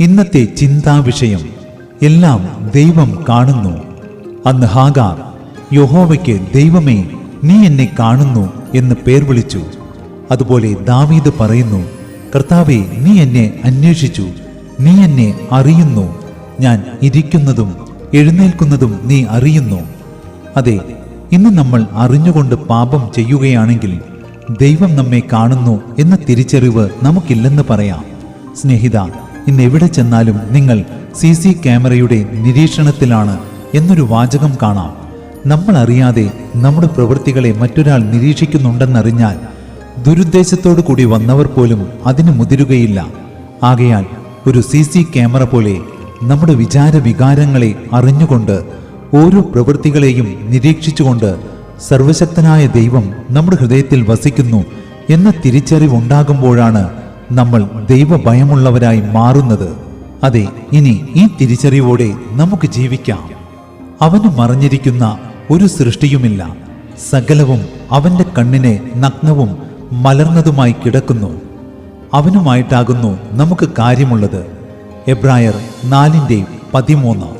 ഇന്നത്തെ ചിന്താവിഷയം എല്ലാം ദൈവം കാണുന്നു. അന്ന് ഹാഗാർ യഹോവയ്ക്ക് ദൈവമേ നീ എന്നെ കാണുന്നു എന്ന് പേർ വിളിച്ചു. അതുപോലെ ദാവീദ് പറയുന്നു കർത്താവെ നീ എന്നെ അന്വേഷിച്ചു. നീ എന്നെ അറിയുന്നു. ഞാൻ ഇരിക്കുന്നതും എഴുന്നേൽക്കുന്നതും നീ അറിയുന്നു. അതെ ഇന്ന് നമ്മൾ അറിഞ്ഞുകൊണ്ട് പാപം ചെയ്യുകയാണെങ്കിൽ ദൈവം നമ്മെ കാണുന്നു എന്ന തിരിച്ചറിവ് നമുക്കില്ലെന്ന് പറയാം. സ്നേഹിത ഇന്ന് എവിടെ ചെന്നാലും നിങ്ങൾ സി സി ക്യാമറയുടെ നിരീക്ഷണത്തിലാണ് എന്നൊരു വാചകം കാണാം. നമ്മൾ അറിയാതെ നമ്മുടെ പ്രവൃത്തികളെ മറ്റൊരാൾ നിരീക്ഷിക്കുന്നുണ്ടെന്നറിഞ്ഞാൽ ദുരുദ്ദേശത്തോടു കൂടി വന്നവർ പോലും അതിന് മുതിരുകയില്ല. ആകയാൽ ഒരു സി സി ക്യാമറ പോലെ നമ്മുടെ വിചാര വികാരങ്ങളെ അറിഞ്ഞുകൊണ്ട് ഓരോ പ്രവൃത്തികളെയും നിരീക്ഷിച്ചുകൊണ്ട് സർവശക്തനായ ദൈവം നമ്മുടെ ഹൃദയത്തിൽ വസിക്കുന്നു എന്ന തിരിച്ചറിവുണ്ടാകുമ്പോഴാണ് നമ്മൾ ദൈവഭയമുള്ളവരായി മാറുന്നത്. അതെ ഇനി ഈ തിരിച്ചറിവോടെ നമുക്ക് ജീവിക്കാം. അവന് മറിഞ്ഞിരിക്കുന്ന ഒരു സൃഷ്ടിയുമില്ല. സകലവും അവന്റെ കണ്ണിനെ നഗ്നവും മലർന്നതുമായി കിടക്കുന്നു. അവനുമായിട്ടാകുന്നു നമുക്ക് കാര്യമുള്ളത്. എബ്രായർ നാലിന്റെ പതിമൂന്ന്.